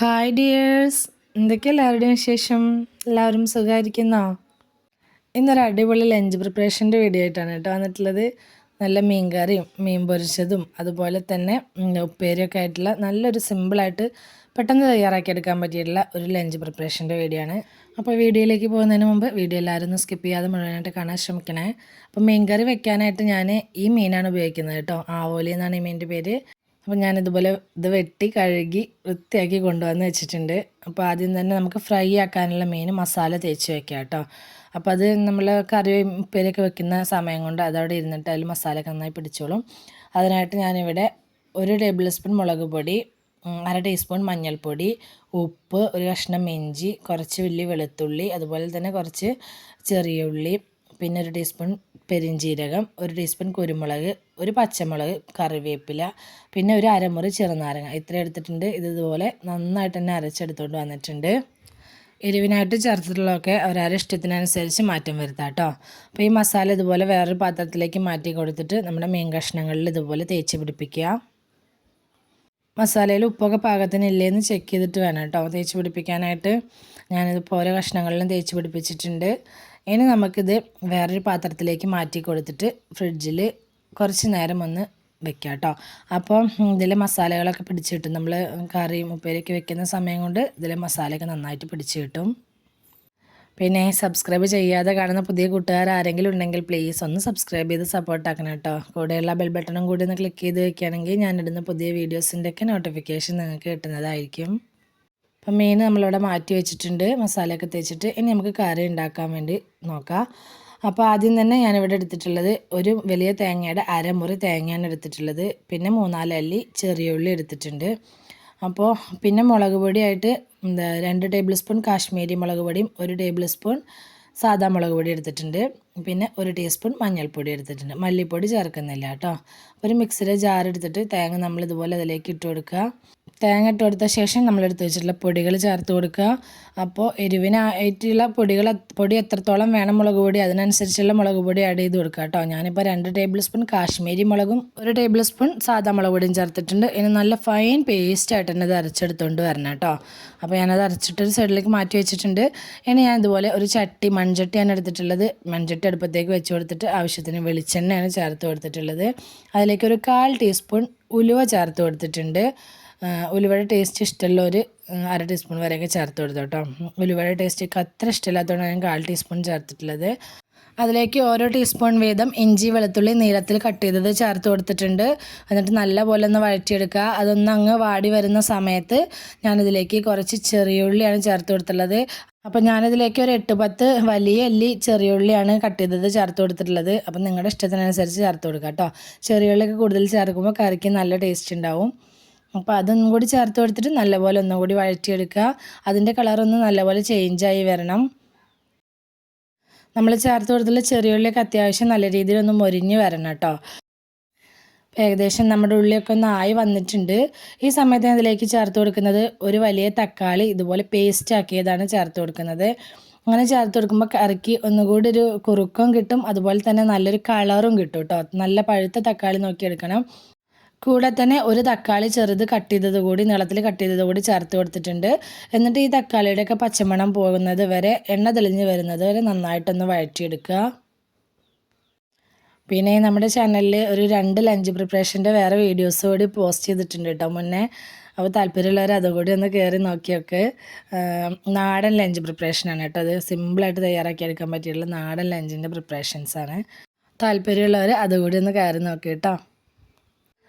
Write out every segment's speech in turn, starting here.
Hi dears എന്തൊക്കെ എല്ലാവരുടെയും ശേഷം എല്ലാവരും സുഖമായിരിക്കുന്നോ? ഇന്നൊരു അടിപൊളി ലഞ്ച് പ്രിപ്പറേഷന്റെ വീഡിയോ ആയിട്ടാണ് കേട്ടോ വന്നിട്ടുള്ളത്. നല്ല മീൻ കറിയും മീൻ പൊരിച്ചതും അതുപോലെ തന്നെ ഉപ്പേരിയൊക്കെ ആയിട്ടുള്ള നല്ലൊരു സിമ്പിളായിട്ട് പെട്ടെന്ന് തയ്യാറാക്കിയെടുക്കാൻ പറ്റിയിട്ടുള്ള ഒരു ലഞ്ച് പ്രിപ്പറേഷന്റെ വീഡിയോ ആണ്. അപ്പോൾ വീഡിയോയിലേക്ക് പോകുന്നതിന് മുമ്പ് വീഡിയോ എല്ലാവരും ഒന്ന് സ്കിപ്പ് ചെയ്യാതെ മുഴുവനായിട്ട് കാണാൻ ശ്രമിക്കണേ. അപ്പോൾ മീൻ കറി വെക്കാനായിട്ട് ഞാൻ ഈ മീനാണ് ഉപയോഗിക്കുന്നത് കേട്ടോ. ആവോലി എന്നാണ് ഈ മീനിന്റെ പേര്. അപ്പോൾ ഞാൻ ഇതുപോലെ ഇത് വെട്ടി കഴുകി വൃത്തിയാക്കി കൊണ്ടുവന്ന് വെച്ചിട്ടുണ്ട്. അപ്പോൾ ആദ്യം തന്നെ നമുക്ക് ഫ്രൈ ആക്കാനുള്ള മീൻ മസാല തേച്ച് വെക്കാം കേട്ടോ. അപ്പോൾ അത് നമ്മൾ കറി ഉപ്പേരിയൊക്കെ വെക്കുന്ന സമയം കൊണ്ട് അതവിടെ ഇരുന്നിട്ട് അതിൽ മസാലയൊക്കെ നന്നായി പിടിച്ചോളും. അതിനായിട്ട് ഞാനിവിടെ ഒരു ടേബിൾ സ്പൂൺ മുളക് പൊടി അര ടീസ്പൂൺ മഞ്ഞൾപ്പൊടി ഉപ്പ് ഒരു കഷ്ണം ഇഞ്ചി കുറച്ച് വലിയ വെളുത്തുള്ളി അതുപോലെ തന്നെ കുറച്ച് ചെറിയ ഉള്ളി പിന്നെ ഒരു ടീസ്പൂൺ പെരിഞ്ജീരകം ഒരു ടീസ്പൂൺ കുരുമുളക് ഒരു പച്ചമുളക് കറിവേപ്പില പിന്നെ ഒരു അരമുറി ചെറുനാരങ്ങ. ഇത്ര എടുത്തിട്ടുണ്ട്. ഇത് ഇതുപോലെ നന്നായിട്ട് തന്നെ അരച്ചെടുത്തുകൊണ്ട് വന്നിട്ടുണ്ട്. എരിവിനായിട്ട് ചേർത്തിട്ടുള്ളതൊക്കെ അവരവരുടെ ഇഷ്ടത്തിനനുസരിച്ച് മാറ്റം വരുത്താം കേട്ടോ. അപ്പോൾ ഈ മസാല ഇതുപോലെ വേറൊരു പാത്രത്തിലേക്ക് മാറ്റി കൊടുത്തിട്ട് നമ്മുടെ മീൻ കഷ്ണങ്ങളിൽ ഇതുപോലെ തേച്ച് പിടിപ്പിക്കുക. മസാലയിൽ ഉപ്പൊക്കെ പാകത്തിനില്ലേന്ന് ചെക്ക് ചെയ്തിട്ട് വേണം കേട്ടോ. തേച്ച് പിടിപ്പിക്കാനായിട്ട് ഞാനിത് ഓരോ കഷ്ണങ്ങളിലും തേച്ച് പിടിപ്പിച്ചിട്ടുണ്ട്. ഇനി നമുക്കിത് വേറൊരു പാത്രത്തിലേക്ക് മാറ്റി കൊടുത്തിട്ട് ഫ്രിഡ്ജിൽ കുറച്ച് നേരം ഒന്ന് വെക്കുക കേട്ടോ അപ്പം ഇതിലെ മസാലകളൊക്കെ പിടിച്ച് കിട്ടും. നമ്മൾ കറിയും ഉപ്പേരിയൊക്കെ വെക്കുന്ന സമയം കൊണ്ട് ഇതിലെ മസാലയൊക്കെ നന്നായിട്ട് പിടിച്ച് കിട്ടും. പിന്നെ സബ്സ്ക്രൈബ് ചെയ്യാതെ കാണുന്ന പുതിയ കൂട്ടുകാർ ആരെങ്കിലും ഉണ്ടെങ്കിൽ പ്ലീസ് ഒന്ന് സബ്സ്ക്രൈബ് ചെയ്ത് സപ്പോർട്ട് ആക്കണം കേട്ടോ കൂടെയുള്ള ബെൽ ബട്ടണും കൂടി ഒന്ന് ക്ലിക്ക് ചെയ്ത് വെക്കുകയാണെങ്കിൽ ഞാനിടുന്ന പുതിയ വീഡിയോസിന്റെയൊക്കെ നോട്ടിഫിക്കേഷൻ നിങ്ങൾക്ക് കിട്ടുന്നതായിരിക്കും. അപ്പം മീൻ നമ്മളിവിടെ മാറ്റി വെച്ചിട്ടുണ്ട്. മസാലയൊക്കെ തേച്ചിട്ട് ഇനി നമുക്ക് കറി ഉണ്ടാക്കാൻ വേണ്ടി നോക്കാം. അപ്പോൾ ആദ്യം തന്നെ ഞാനിവിടെ എടുത്തിട്ടുള്ളത് ഒരു വലിയ തേങ്ങയുടെ അരമുറി തേങ്ങയാണ് എടുത്തിട്ടുള്ളത്. പിന്നെ മൂന്നാൽ അല്ലി ചെറിയ ഉള്ളി എടുത്തിട്ടുണ്ട്. അപ്പോൾ പിന്നെ മുളക് പൊടിയായിട്ട് എന്താ രണ്ട് ടേബിൾ സ്പൂൺ കാശ്മീരി മുളക് പൊടിയും ഒരു ടേബിൾ സ്പൂൺ സാദാ മുളക് പൊടി എടുത്തിട്ടുണ്ട്. പിന്നെ ഒരു ടീസ്പൂൺ മഞ്ഞൾപ്പൊടി എടുത്തിട്ടുണ്ട്. മല്ലിപ്പൊടി ചേർക്കുന്നില്ല കേട്ടോ. ഒരു മിക്സിയുടെ ജാർ എടുത്തിട്ട് തേങ്ങ നമ്മൾ ഇതുപോലെ അതിലേക്ക് ഇട്ട് കൊടുക്കുക. തേങ്ങ ഇട്ട് കൊടുത്ത ശേഷം നമ്മൾ എടുത്ത് വെച്ചിട്ടുള്ള പൊടികൾ ചേർത്ത് കൊടുക്കുക. അപ്പോൾ എരിവിനായിട്ടുള്ള പൊടികൾ പൊടി എത്രത്തോളം വേണം മുളക് പൊടി അതിനനുസരിച്ചുള്ള മുളക് പൊടി ആഡ് ചെയ്ത് കൊടുക്കുക കേട്ടോ. ഞാനിപ്പോൾ രണ്ട് ടേബിൾ സ്പൂൺ കാശ്മീരി മുളകും ഒരു ടേബിൾ സ്പൂൺ സാധാ മുളക് പൊടിയും ചേർത്തിട്ടുണ്ട്. ഇനി നല്ല ഫൈൻ പേസ്റ്റ് ആയിട്ട് തന്നെ ഇത് അരച്ചെടുത്തുകൊണ്ട് വരണം കേട്ടോ. അപ്പോൾ ഞാനത് അരച്ചിട്ട് ഒരു സൈഡിലേക്ക് മാറ്റി വെച്ചിട്ടുണ്ട്. ഇനി ഞാൻ ഇതുപോലെ ഒരു ചട്ടി മൺചട്ടിയാണ് എടുത്തിട്ടുള്ളത്. മൺചട്ടി അടുപ്പത്തേക്ക് വെച്ച് കൊടുത്തിട്ട് ആവശ്യത്തിന് വെളിച്ചെണ്ണയാണ് ചേർത്ത് കൊടുത്തിട്ടുള്ളത്. അതിലേക്ക് ഒരു കാൽ ടീസ്പൂൺ ഉലുവ ചേർത്ത് കൊടുത്തിട്ടുണ്ട്. ഉലുവയുടെ ടേസ്റ്റ് ഇഷ്ടമുള്ള ഒരു അര ടീസ്പൂൺ വരെയൊക്കെ ചേർത്ത് കൊടുത്തു കേട്ടോ. ഉലുവയുടെ ടേസ്റ്റ് എനിക്ക് അത്ര ഇഷ്ടമില്ലാത്തതുകൊണ്ടാണ് ഞാൻ കാൽ ടീസ്പൂൺ ചേർത്തിട്ടുള്ളത്. അതിലേക്ക് ഓരോ ടീസ്പൂൺ വീതം ഇഞ്ചി വെളുത്തുള്ളി നീളത്തിൽ കട്ട് ചെയ്തത് ചേർത്ത് കൊടുത്തിട്ടുണ്ട്. എന്നിട്ട് നല്ലപോലെ ഒന്ന് വഴറ്റിയെടുക്കുക. അതൊന്ന് അങ്ങ് വാടി വരുന്ന സമയത്ത് ഞാനിതിലേക്ക് കുറച്ച് ചെറിയ ചെറിയുള്ളിയാണ് ചേർത്ത് കൊടുത്തുള്ളത് അപ്പം ഞാനിതിലേക്ക് ഒരു എട്ട് പത്ത് വലിയ അല്ലി ചെറിയുള്ളിയാണ് കട്ട് ചെയ്തത് ചേർത്ത് കൊടുത്തിട്ടുള്ളത്. അപ്പം നിങ്ങളുടെ ഇഷ്ടത്തിനനുസരിച്ച് ചേർത്ത് കൊടുക്കുക കേട്ടോ. ചെറിയുള്ളിയൊക്കെ കൂടുതൽ ചേർക്കുമ്പോൾ കറിക്ക് നല്ല ടേസ്റ്റ് ഉണ്ടാവും. അപ്പോൾ അതൊന്നും കൂടി ചേർത്ത് കൊടുത്തിട്ട് നല്ലപോലെ ഒന്നും കൂടി വഴറ്റിയെടുക്കുക. അതിന്റെ കളറൊന്ന് നല്ലപോലെ ചേഞ്ചായി വരണം. നമ്മൾ ചേർത്ത് കൊടുത്തുള്ള ചെറിയുള്ളിയൊക്കെ അത്യാവശ്യം നല്ല രീതിയിൽ ഒന്ന് മൊരിഞ്ഞ് വരണം കേട്ടോ. ഏകദേശം നമ്മുടെ ഉള്ളിയൊക്കെ ഒന്ന് ആയി വന്നിട്ടുണ്ട്. ഈ സമയത്ത് ഇതിലേക്ക് ചേർത്ത് കൊടുക്കുന്നത് ഒരു വലിയ തക്കാളി ഇതുപോലെ പേസ്റ്റ് ആക്കിയതാണ് ചേർത്ത് കൊടുക്കുന്നത്. അങ്ങനെ ചേർത്ത് കൊടുക്കുമ്പോൾ കറിക്ക് ഒന്നുകൂടി ഒരു കുറുക്കം കിട്ടും. അതുപോലെ തന്നെ നല്ലൊരു കളറും കിട്ടും കേട്ടോ. നല്ല പഴുത്ത തക്കാളി നോക്കി എടുക്കണം കൂടെ തന്നെ ഒരു തക്കാളി ചെറുത് കട്ട് ചെയ്തത് കൂടി നീളത്തിൽ കട്ട് ചെയ്തത് കൂടി ചേർത്ത് കൊടുത്തിട്ടുണ്ട്. എന്നിട്ട് ഈ തക്കാളിയുടെയൊക്കെ പച്ചമണം പോകുന്നത് വരെ എണ്ണ തെളിഞ്ഞ് വരുന്നത് വരെ നന്നായിട്ടൊന്ന് വഴറ്റിയെടുക്കുക. പിന്നെ നമ്മുടെ ചാനലിൽ ഒരു രണ്ട് ലഞ്ച് പ്രിപ്പറേഷന്റെ വേറെ വീഡിയോസ് കൂടി പോസ്റ്റ് ചെയ്തിട്ടുണ്ട് കേട്ടോ മുന്നേ. അപ്പോൾ താല്പര്യമുള്ളവർ അതുകൂടി ഒന്ന് കയറി നോക്കിയൊക്കെ. നാടൻ ലഞ്ച് പ്രിപ്പറേഷനാണ് കേട്ടോ അത്. സിമ്പിളായിട്ട് തയ്യാറാക്കി എടുക്കാൻ പറ്റിയുള്ള നാടൻ ലഞ്ചിന്റെ പ്രിപ്പറേഷൻസാണ് താല്പര്യമുള്ളവർ അതുകൂടി ഒന്ന് കയറി നോക്കി കേട്ടോ.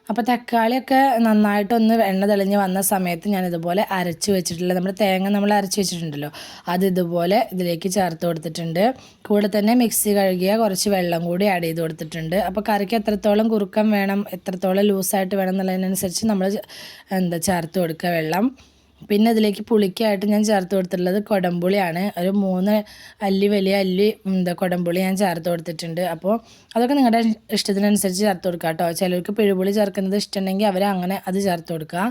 അപ്പോൾ തക്കാളിയൊക്കെ നന്നായിട്ടൊന്ന് എണ്ണ തെളിഞ്ഞ് വന്ന സമയത്ത് ഞാൻ ഇതുപോലെ അരച്ച് വെച്ചിട്ടുള്ള നമ്മുടെ തേങ്ങ നമ്മൾ അരച്ച് വെച്ചിട്ടുണ്ടല്ലോ അത് ഇതുപോലെ ഇതിലേക്ക് ചേർത്ത് കൊടുത്തിട്ടുണ്ട്. കൂടെ തന്നെ മിക്സി കഴുകിയ കുറച്ച് വെള്ളം കൂടി ആഡ് ചെയ്ത് കൊടുത്തിട്ടുണ്ട്. അപ്പോൾ കറിക്ക് എത്രത്തോളം കുറുക്കം വേണം എത്രത്തോളം ലൂസായിട്ട് വേണം എന്നുള്ളതിനനുസരിച്ച് നമ്മൾ എന്താ ചേർത്ത് കൊടുക്കുക വെള്ളം. പിന്നെ അതിലേക്ക് പുളിക്കായിട്ട് ഞാൻ ചേർത്ത് കൊടുത്തിട്ടുള്ളത് കൊടംപുളിയാണ്. ഒരു മൂന്ന് അല്ലി വലിയ അല്ലി എന്താ കൊടംപുളി ഞാൻ ചേർത്ത് കൊടുത്തിട്ടുണ്ട്. അപ്പോൾ അതൊക്കെ നിങ്ങളുടെ ഇഷ്ടത്തിനനുസരിച്ച് ചേർത്ത് കൊടുക്കുക കേട്ടോ. ചിലർക്ക് പിഴുപുളി ചേർക്കുന്നത് ഇഷ്ടമുണ്ടെങ്കിൽ അവർ അങ്ങനെ അത് ചേർത്ത് കൊടുക്കുക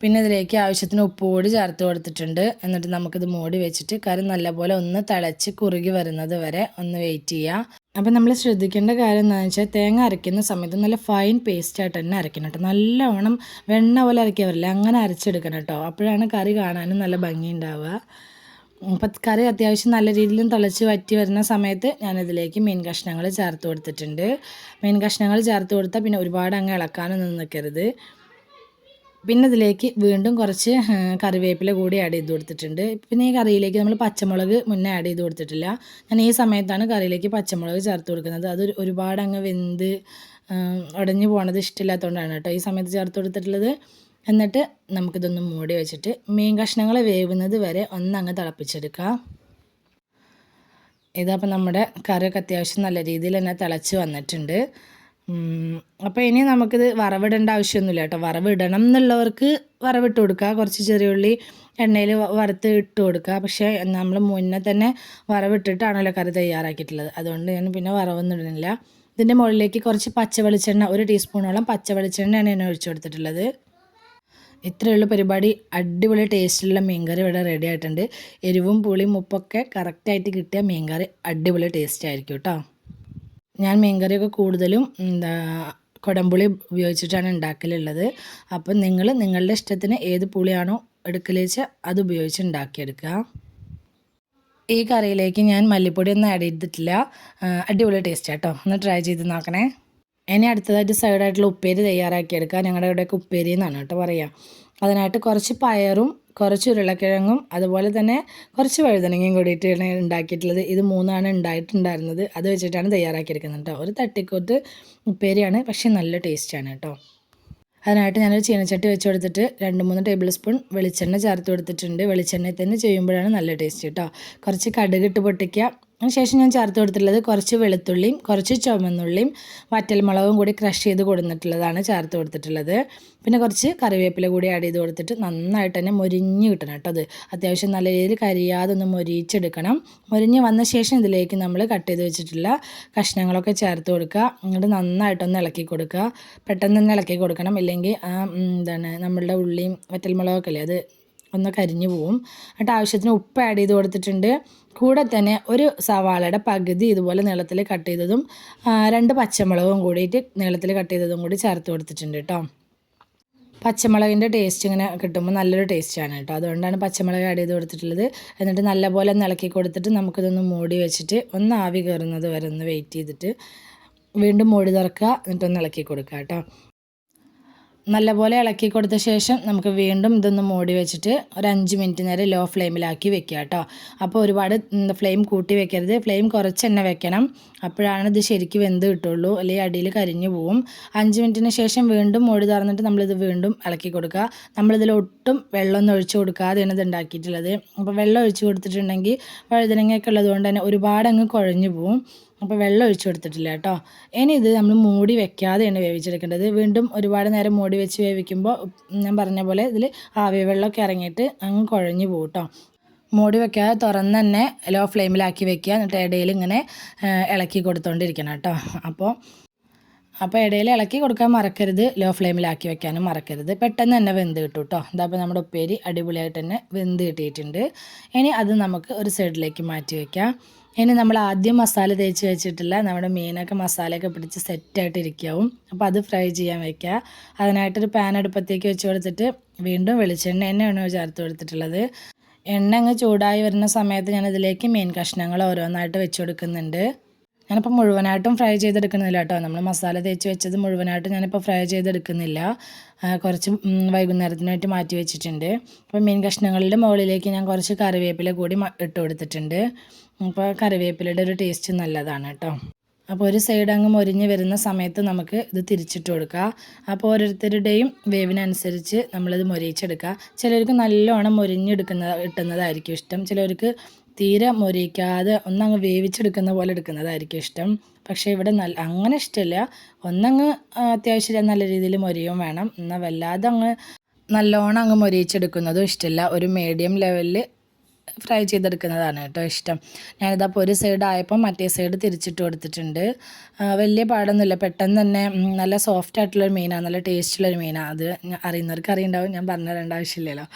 പിന്നെ ഇതിലേക്ക് ആവശ്യത്തിന് ഉപ്പ് കൂടി ചേർത്ത് കൊടുത്തിട്ടുണ്ട്. എന്നിട്ട് നമുക്കിത് മൂടി വെച്ചിട്ട് കറി നല്ലപോലെ ഒന്ന് തിളച്ച് കുറുകി വരുന്നത് വരെ ഒന്ന് വെയിറ്റ് ചെയ്യുക അപ്പം നമ്മൾ ശ്രദ്ധിക്കേണ്ട കാര്യം എന്താണെന്ന് വെച്ചാൽ തേങ്ങ അരയ്ക്കുന്ന സമയത്ത് നല്ല ഫൈൻ പേസ്റ്റായിട്ട് തന്നെ അരയ്ക്കണം കേട്ടോ നല്ലവണ്ണം വെണ്ണ പോലെ അരയ്ക്കാൻ പറ്റില്ല അങ്ങനെ അരച്ചെടുക്കണം കേട്ടോ അപ്പോഴാണ് കറി കാണാനും നല്ല ഭംഗി ഉണ്ടാവുക അപ്പം കറി അത്യാവശ്യം നല്ല രീതിയിലും തിളച്ച് വറ്റി വരുന്ന സമയത്ത് ഞാനിതിലേക്ക് മീൻ കഷ്ണങ്ങൾ ചേർത്ത് കൊടുത്തിട്ടുണ്ട്. മീൻ കഷ്ണങ്ങൾ ചേർത്ത് കൊടുത്താൽ പിന്നെ ഒരുപാട് അങ്ങ് ഇളക്കാനൊന്നും നിൽക്കരുത് പിന്നെ ഇതിലേക്ക് വീണ്ടും കുറച്ച് കറിവേപ്പില കൂടി ആഡ് ചെയ്ത് കൊടുത്തിട്ടുണ്ട്. പിന്നെ ഈ കറിയിലേക്ക് നമ്മൾ പച്ചമുളക് മുന്നേ ആഡ് ചെയ്ത് കൊടുത്തിട്ടില്ല. ഞാൻ ഈ സമയത്താണ് കറിയിലേക്ക് പച്ചമുളക് ചേർത്ത് കൊടുക്കുന്നത്. അത് ഒരുപാട് അങ്ങ് വെന്ത് ഉടഞ്ഞു പോണത് ഇഷ്ടമില്ലാത്തതുകൊണ്ടാണ് കേട്ടോ ഈ സമയത്ത് ചേർത്ത് കൊടുത്തിട്ടുള്ളത്. എന്നിട്ട് നമുക്കിതൊന്ന് മൂടി വെച്ചിട്ട് മീൻ കഷ്ണങ്ങൾ വേവുന്നത് വരെ ഒന്നങ്ങ് തിളപ്പിച്ചെടുക്കാം. ഇതപ്പോൾ നമ്മുടെ കറിയൊക്കെ അത്യാവശ്യം നല്ല രീതിയിൽ തന്നെ തിളച്ച് വന്നിട്ടുണ്ട്. അപ്പോൾ ഇനി നമുക്കിത് വറവിടേണ്ട ആവശ്യമൊന്നുമില്ല കേട്ടോ. വറവിടണം എന്നുള്ളവർക്ക് വറവിട്ട് കൊടുക്കുക. കുറച്ച് ചെറിയ ഉള്ളി എണ്ണയിൽ വറുത്ത് ഇട്ട് കൊടുക്കുക. പക്ഷേ നമ്മൾ മുന്നേ തന്നെ വറവിട്ടിട്ടാണല്ലോ കറി തയ്യാറാക്കിയിട്ടുള്ളത്. അതുകൊണ്ട് ഞാൻ പിന്നെ വറവൊന്നും ഇടുന്നില്ല. ഇതിന്റെ മുകളിലേക്ക് കുറച്ച് പച്ച വെളിച്ചെണ്ണ ഒരു ടീസ്പൂണോളം പച്ച വെളിച്ചെണ്ണയാണ് ഞാൻ ഒഴിച്ചു കൊടുത്തിട്ടുള്ളത്. ഇത്രയുള്ള പരിപാടി. അടിപൊളി ടേസ്റ്റിലുള്ള മീൻകറി ഇവിടെ റെഡി ആയിട്ടുണ്ട്. എരിവും പുളിയും ഉപ്പൊക്കെ കറക്റ്റായിട്ട് കിട്ടിയ മീൻകറി. അടിപൊളി ടേസ്റ്റ് ആയിരിക്കും കേട്ടോ. ഞാൻ മീൻകറിയൊക്കെ കൂടുതലും എന്താ കുടംപുളി ഉപയോഗിച്ചിട്ടാണ് ഉണ്ടാക്കലുള്ളത്. അപ്പം നിങ്ങൾ നിങ്ങളുടെ ഇഷ്ടത്തിന് ഏത് പുളിയാണോ എടുക്കലേച്ച് അത് ഉപയോഗിച്ച് ഉണ്ടാക്കിയെടുക്കുക. ഈ കറിയിലേക്ക് ഞാൻ മല്ലിപ്പൊടി ഒന്നും ആഡ് ചെയ്തിട്ടില്ല. അടിപൊളി ടേസ്റ്റ് കേട്ടോ ഒന്ന് ട്രൈ ചെയ്ത് നോക്കണേ. ഇനി അടുത്തതായിട്ട് സൈഡായിട്ടുള്ള ഉപ്പേരി തയ്യാറാക്കിയെടുക്കുക. ഞങ്ങളുടെ ഇവിടെയൊക്കെ ഉപ്പേരി എന്നാണ് കേട്ടോ പറയുക അതിനായിട്ട് കുറച്ച് പയറും കുറച്ച് ഉരുളക്കിഴങ്ങും അതുപോലെ തന്നെ കുറച്ച് വഴുതനങ്ങയും കൂടിയിട്ടാണ് ഉണ്ടാക്കിയിട്ടുള്ളത്. ഇത് മൂന്നാണ് ഉണ്ടായിട്ടുണ്ടായിരുന്നത്. അത് വെച്ചിട്ടാണ് തയ്യാറാക്കിയിരിക്കുന്നത് കേട്ടോ ഒരു തട്ടിക്കൂട്ട് ഉപ്പേരിയാണ് പക്ഷേ നല്ല ടേസ്റ്റാണ് കേട്ടോ അതിനായിട്ട് ഞാനൊരു ചീനച്ചട്ടി വെച്ച് കൊടുത്തിട്ട് രണ്ട് മൂന്ന് ടേബിൾ സ്പൂൺ വെളിച്ചെണ്ണ ചേർത്ത് കൊടുത്തിട്ടുണ്ട്. വെളിച്ചെണ്ണയിൽ തന്നെ ചെയ്യുമ്പോഴാണ് നല്ല ടേസ്റ്റ് കേട്ടോ കുറച്ച് കടുകിട്ട് പൊട്ടിക്കുക. അതിനുശേഷം ഞാൻ ചേർത്ത് കൊടുത്തിട്ടുള്ളത് കുറച്ച് വെളുത്തുള്ളിയും കുറച്ച് ചുമന്നുള്ളിയും വറ്റൽമുളകും കൂടി ക്രഷ് ചെയ്ത് കൊടുത്തിട്ടുള്ളതാണ് ചേർത്ത് കൊടുത്തിട്ടുള്ളത്. പിന്നെ കുറച്ച് കറിവേപ്പില കൂടി ആഡ് ചെയ്ത് കൊടുത്തിട്ട് നന്നായിട്ട് തന്നെ മൊരിഞ്ഞ് കിട്ടണം കേട്ടോ അത്. അത്യാവശ്യം നല്ല രീതിയിൽ കരിയാതെ ഒന്ന് മൊരിച്ചെടുക്കണം. മൊരിഞ്ഞ് വന്ന ശേഷം ഇതിലേക്ക് നമ്മൾ കട്ട് ചെയ്ത് വെച്ചിട്ടുള്ള കഷ്ണങ്ങളൊക്കെ ചേർത്ത് കൊടുക്കുക. എന്നിട്ട് നന്നായിട്ടൊന്ന് ഇളക്കി കൊടുക്കുക. പെട്ടെന്ന് തന്നെ ഇളക്കി കൊടുക്കണം. ഇല്ലെങ്കിൽ എന്താണ് നമ്മളുടെ ഉള്ളിയും വറ്റൽമുളകൊക്കെ അല്ലേ അത് ഒന്ന് കരിഞ്ഞു പോവും. എന്നിട്ട് ആവശ്യത്തിന് ഉപ്പ് ആഡ് ചെയ്ത് കൊടുത്തിട്ടുണ്ട്. കൂടെ തന്നെ ഒരു സവാളയുടെ പകുതി ഇതുപോലെ നീളത്തിൽ കട്ട് ചെയ്തതും രണ്ട് പച്ചമുളകും കൂടിയിട്ട് നീളത്തിൽ കട്ട് ചെയ്തതും കൂടി ചേർത്ത് കൊടുത്തിട്ടുണ്ട് കേട്ടോ പച്ചമുളകിന്റെ ടേസ്റ്റ് ഇങ്ങനെ കിട്ടുമ്പോൾ നല്ലൊരു ടേസ്റ്റാണ് കേട്ടോ അതുകൊണ്ടാണ് പച്ചമുളക് ആഡ് ചെയ്ത് കൊടുത്തിട്ടുള്ളത്. എന്നിട്ട് നല്ലപോലെ ഇളക്കി കൊടുത്തിട്ട് നമുക്കിതൊന്ന് മൂടി വെച്ചിട്ട് ഒന്ന് ആവി കയറുന്നത് വരെ ഒന്ന് വെയിറ്റ് ചെയ്തിട്ട് വീണ്ടും മൂടി തുറക്കുക. എന്നിട്ടൊന്ന് ഇളക്കി കൊടുക്കുക കേട്ടോ നല്ലപോലെ ഇളക്കി കൊടുത്ത ശേഷം നമുക്ക് വീണ്ടും ഇതൊന്ന് മൂടി വെച്ചിട്ട് ഒരു അഞ്ച് മിനിറ്റ് നേരം ലോ ഫ്ലെയിമിലാക്കി വെക്കുക കേട്ടോ. അപ്പോൾ ഒരുപാട് ഫ്ലെയിം കൂട്ടി വെക്കരുത്. ഫ്ലെയിം കുറച്ച് തന്നെ വെക്കണം. അപ്പോഴാണ് ഇത് ശരിക്കും വെന്ത് കിട്ടുള്ളൂ. അല്ലെങ്കിൽ അടിയിൽ കരിഞ്ഞു പോവും. അഞ്ച് മിനിറ്റിന് ശേഷം വീണ്ടും മൂടി തുറന്നിട്ട് നമ്മളിത് വീണ്ടും ഇളക്കി കൊടുക്കുക. നമ്മളിതിൽ ഒട്ടും വെള്ളമൊന്നും ഒഴിച്ചു കൊടുക്കാതെയാണ് ഇത് ഉണ്ടാക്കിയിട്ടുള്ളത്. അപ്പോൾ വെള്ളം ഒഴിച്ചു കൊടുത്തിട്ടുണ്ടെങ്കിൽ വഴുതനങ്ങയൊക്കെ ഉള്ളതുകൊണ്ട് തന്നെ ഒരുപാട് അങ്ങ് കുഴഞ്ഞു പോവും. അപ്പോൾ വെള്ളം ഒഴിച്ചു കൊടുത്തിട്ടില്ല കേട്ടോ. ഇനി ഇത് നമ്മൾ മൂടി വെക്കാതെയാണ് വേവിച്ചെടുക്കേണ്ടത്. വീണ്ടും ഒരുപാട് നേരം മൂടി വെച്ച് വേവിക്കുമ്പോൾ ഞാൻ പറഞ്ഞ പോലെ ഇതിൽ ആവി വെള്ളമൊക്കെ ഇറങ്ങിയിട്ട് അങ്ങ് കുഴഞ്ഞു പോകും കേട്ടോ. മൂടി വെക്കാതെ തുറന്ന് തന്നെ ലോ ഫ്ലെയിമിലാക്കി വെക്കുക. എന്നിട്ട് ഇടയിൽ ഇങ്ങനെ ഇളക്കി കൊടുത്തോണ്ടിരിക്കണം കേട്ടോ. അപ്പോൾ അപ്പോൾ ഇടയിൽ ഇളക്കി കൊടുക്കാൻ മറക്കരുത്. ലോ ഫ്ലെയിമിലാക്കി വെക്കാനും മറക്കരുത്. പെട്ടെന്ന് തന്നെ വെന്ത് കിട്ടും കേട്ടോ. ഇതാപ്പോൾ നമ്മുടെ ഉപ്പേരി അടിപൊളിയായിട്ട് തന്നെ വെന്ത് കിട്ടിയിട്ടുണ്ട്. ഇനി അത് നമുക്ക് ഒരു സൈഡിലേക്ക് മാറ്റി വയ്ക്കാം ഇനി നമ്മൾ ആദ്യം മസാല തേച്ച് വെച്ചിട്ടില്ല നമ്മുടെ മീനൊക്കെ മസാലയൊക്കെ പിടിച്ച് സെറ്റായിട്ട് ഇരിക്കാവും. അപ്പോൾ അത് ഫ്രൈ ചെയ്യാൻ വയ്ക്കുക. അതിനായിട്ടൊരു പാൻ അടുപ്പത്തേക്ക് വെച്ച് കൊടുത്തിട്ട് വീണ്ടും വെളിച്ചെണ്ണ തന്നെയാണ് ചേർത്ത് കൊടുത്തിട്ടുള്ളത്. എണ്ണ അങ്ങ് ചൂടായി വരുന്ന സമയത്ത് ഞാൻ ഇതിലേക്ക് മീൻ കഷ്ണങ്ങൾ ഓരോന്നായിട്ട് വെച്ച് കൊടുക്കുന്നുണ്ട്. ഞാനിപ്പോൾ മുഴുവനായിട്ടും ഫ്രൈ ചെയ്തെടുക്കുന്നില്ല കേട്ടോ. നമ്മൾ മസാല തേച്ച് വെച്ചത് മുഴുവനായിട്ടും ഞാനിപ്പോൾ ഫ്രൈ ചെയ്തെടുക്കുന്നില്ല. കുറച്ച് വൈകുന്നേരത്തിനായിട്ട് മാറ്റി വെച്ചിട്ടുണ്ട്. അപ്പോൾ മീൻ കഷ്ണങ്ങളുടെ മുകളിലേക്ക് ഞാൻ കുറച്ച് കറിവേപ്പില കൂടി ഇട്ട് കൊടുത്തിട്ടുണ്ട്. അപ്പോൾ കറിവേപ്പിലയുടെ ഒരു ടേസ്റ്റ് നല്ലതാണ് കേട്ടോ. അപ്പോൾ ഒരു സൈഡ് അങ്ങ് മൊരിഞ്ഞ് വരുന്ന സമയത്ത് നമുക്ക് ഇത് തിരിച്ചിട്ട് കൊടുക്കുക അപ്പോൾ ഓരോരുത്തരുടെയും വേവിനനുസരിച്ച് നമ്മളിത് മൊരിയിച്ചെടുക്കുക ചിലർക്ക് നല്ലോണം മൊരിഞ്ഞെടുക്കുന്ന കിട്ടുന്നതായിരിക്കും ഇഷ്ടം. ചിലർക്ക് തീരെ മൊരിക്കാതെ ഒന്നങ്ങ് വേവിച്ചെടുക്കുന്ന പോലെ എടുക്കുന്നതായിരിക്കും ഇഷ്ടം. പക്ഷേ ഇവിടെ നല്ല അങ്ങനെ ഇഷ്ടമില്ല ഒന്നങ്ങ് അത്യാവശ്യം നല്ല രീതിയിൽ മൊരിയും വേണം. എന്നാൽ വല്ലാതെ അങ്ങ് നല്ലോണം അങ്ങ് മൊരിയിച്ചെടുക്കുന്നതും ഇഷ്ടമില്ല ഒരു മീഡിയം ലെവലിൽ ഫ്രൈ ചെയ്തെടുക്കുന്നതാണ് കേട്ടോ ഇഷ്ടം. ഞാനിതപ്പോൾ ഒരു സൈഡ് ആയപ്പോൾ മറ്റേ സൈഡ് തിരിച്ചിട്ട് കൊടുത്തിട്ടുണ്ട്. വലിയ പാടൊന്നുമില്ല. പെട്ടെന്ന് തന്നെ നല്ല സോഫ്റ്റ് ആയിട്ടുള്ളൊരു മീനാണ് നല്ല ടേസ്റ്റുള്ളൊരു മീനാണ് അത് അറിയുന്നവർക്ക് അറിയുണ്ടാവും. ഞാൻ പറഞ്ഞു തരേണ്ട ആവശ്യമില്ലല്ലോ.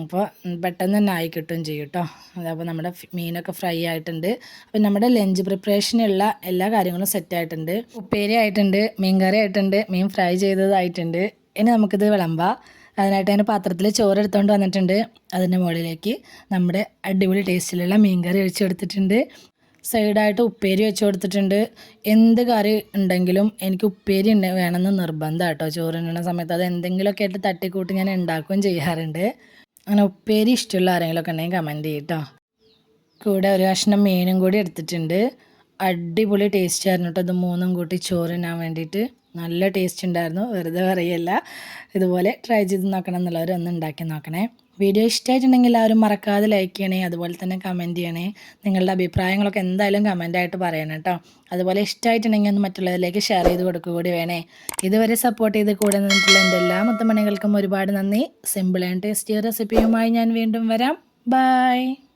അപ്പോൾ പെട്ടെന്ന് തന്നെ ആയി കിട്ടും ചെയ്യും കേട്ടോ. അതപ്പോൾ നമ്മുടെ മീനൊക്കെ ഫ്രൈ ആയിട്ടുണ്ട്. അപ്പോൾ നമ്മുടെ ലഞ്ച് പ്രിപ്പറേഷനുള്ള എല്ലാ കാര്യങ്ങളും സെറ്റ് ആയിട്ടുണ്ട്. ഉപ്പേരി ആയിട്ടുണ്ട് മീൻ കറി ആയിട്ടുണ്ട് മീൻ ഫ്രൈ ചെയ്തതായിട്ടുണ്ട്. ഇനി നമുക്കിത് വിളമ്പാം. അതിനായിട്ട് അതിന്റെ പാത്രത്തിൽ ചോറ് എടുത്തുകൊണ്ട് വന്നിട്ടുണ്ട്. അതിന്റെ മുകളിലേക്ക് നമ്മുടെ അടിപൊളി ടേസ്റ്റിലുള്ള മീൻ കറി ഒഴിച്ച് കൊടുത്തിട്ടുണ്ട് സൈഡായിട്ട് ഉപ്പേരി വെച്ച് കൊടുത്തിട്ടുണ്ട് എന്ത് കറി ഉണ്ടെങ്കിലും എനിക്ക് ഉപ്പേരി ഉണ്ട് വേണമെന്ന് നിർബന്ധം കേട്ടോ ചോറിനുള്ള സമയത്ത് അത് എന്തെങ്കിലുമൊക്കെ ആയിട്ട് തട്ടിക്കൂട്ടി ഞാൻ ഉണ്ടാക്കുകയും ചെയ്യാറുണ്ട്. അങ്ങനെ ഉപ്പേരി ഇഷ്ടമുള്ള ആരെങ്കിലുമൊക്കെ ഉണ്ടെങ്കിൽ കമന്റ് ചെയ്യട്ടോ കൂടെ ഒരു കഷ്ണം മീനും കൂടി എടുത്തിട്ടുണ്ട്. അടിപൊളി ടേസ്റ്റ് ആയിരുന്നു കേട്ടോ ഇത്. മൂന്നും കൂട്ടി ചോറ് തിന്നാൻ വേണ്ടിയിട്ട്. നല്ല ടേസ്റ്റ് ഉണ്ടായിരുന്നു. വെറുതെ പറയല്ല. ഇതുപോലെ ട്രൈ ചെയ്ത് നോക്കണം എന്നുള്ളവർ ഒന്ന് ഉണ്ടാക്കി നോക്കണേ. വീഡിയോ ഇഷ്ടമായിട്ടുണ്ടെങ്കിൽ എല്ലാവരും മറക്കാതെ ലൈക്ക് ചെയ്യണേ. അതുപോലെ തന്നെ കമന്റ് ചെയ്യണേ. നിങ്ങളുടെ അഭിപ്രായങ്ങളൊക്കെ എന്തായാലും കമന്റായിട്ട് പറയണം കേട്ടോ. അതുപോലെ ഇഷ്ടമായിട്ടുണ്ടെങ്കിൽ ഒന്ന് മറ്റുള്ളവരിലേക്ക് ഷെയർ ചെയ്ത് കൊടുക്കുക കൂടി വേണേ. ഇതുവരെ സപ്പോർട്ട് ചെയ്ത് കൂടെ നിന്നിട്ടുള്ള എന്റെ എല്ലാ മുത്തമണികൾക്കും ഒരുപാട് നന്ദി. സിമ്പിൾ ആൻഡ് ടേസ്റ്റി റെസിപ്പിയുമായി ഞാൻ വീണ്ടും വരാം. ബൈ